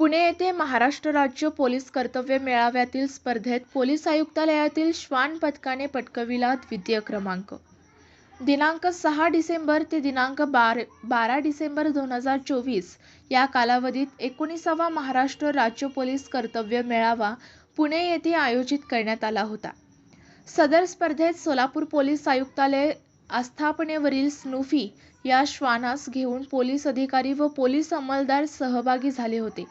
पुणे येथे महाराष्ट्र राज्य पोलीस कर्तव्य मेळाव्यातील स्पर्धेत पोलीस आयुक्तालयातील श्वान पथकाने पटकविला द्वितीय क्रमांक. दिनांक सहा डिसेंबर ते दिनांक बार बारा डिसेंबर दोन हजार चोवीस या कालावधीत एकोणीसावा महाराष्ट्र राज्य पोलीस कर्तव्य मेळावा पुणे येथे आयोजित करण्यात आला होता. सदर स्पर्धेत सोलापूर पोलीस आयुक्तालय आस्थापनेवरील स्नूफी या श्वानास घेऊन पोलीस अधिकारी व पोलीस अंमलदार सहभागी झाले होते.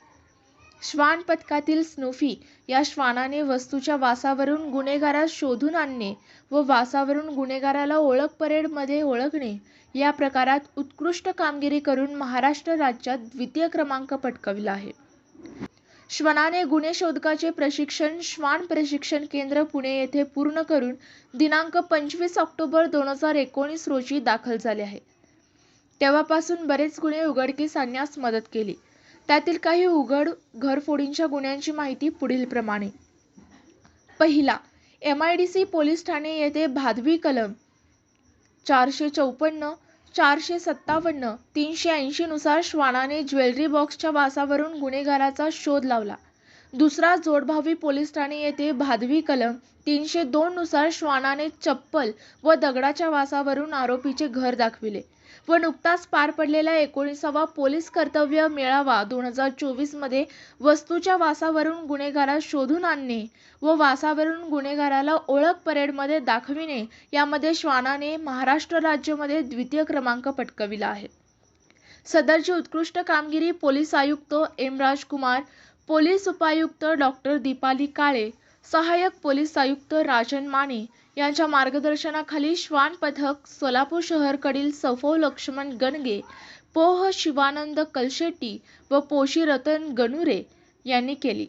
श्वान पथकातील स्नूफी या श्वानाने वस्तूच्या वासावरून गुन्हेगारास शोधून आणणे व वासावरून गुन्हेगाराला ओळख परेडमध्ये ओळखणे या प्रकारात उत्कृष्ट कामगिरी करून महाराष्ट्र राज्यात द्वितीय क्रमांक पटकविला आहे. श्वनाने गुन्हे शोधकाचे प्रशिक्षण श्वान प्रशिक्षण केंद्र पुणे येथे पूर्ण करून दिनांक पंचवीस ऑक्टोबर दोन हजार एकोणीस रोजी दाखल झाले आहे. तेव्हापासून बरेच गुन्हे उघडकीस आणण्यास मदत केली. त्यातील काही उघड घरफोडींच्या गुन्ह्यांची माहिती पुढीलप्रमाणे. पहिला M I D C police Thane येथे भादवी कलम चारशे चौपन्न चारशे सत्तावन्न तीनशे ऐंशीनुसार श्वानाने ज्वेलरी बॉक्सच्या वासावरून गुन्हेगाराचा शोध लावला. दुसरा जोडभावी पोलीस ठाणे येथे भादवी कलम तीनशे दोन नुसार श्वानाने चप्पल व दगडाच्या वासावरून आरोपीचे घर दाखविले व नुकताच पार पडलेला एकोणीसावा पोलीस कर्तव्य मेळावा दोन हजार चोवीसमध्ये वस्तूच्या वासावरून गुन्हेगारास शोधून आणणे व वासावरून गुन्हेगाराला ओळख परेडमध्ये दाखविणे यामध्ये श्वानाने महाराष्ट्र राज्यामध्ये द्वितीय क्रमांक पटकविला आहे. सदरची उत्कृष्ट कामगिरी पोलीस आयुक्त एम राजकुमार पोलीस उपायुक्त डॉक्टर दीपाली काळे सहाय्यक पोलीस आयुक्त राजन माने यांच्या मार्गदर्शनाखाली श्वान पथक सोलापूर शहरकडील सफो लक्ष्मण गणगे पोह शिवानंद कलशेट्टी व पोशी रतन गणुरे यांनी केली.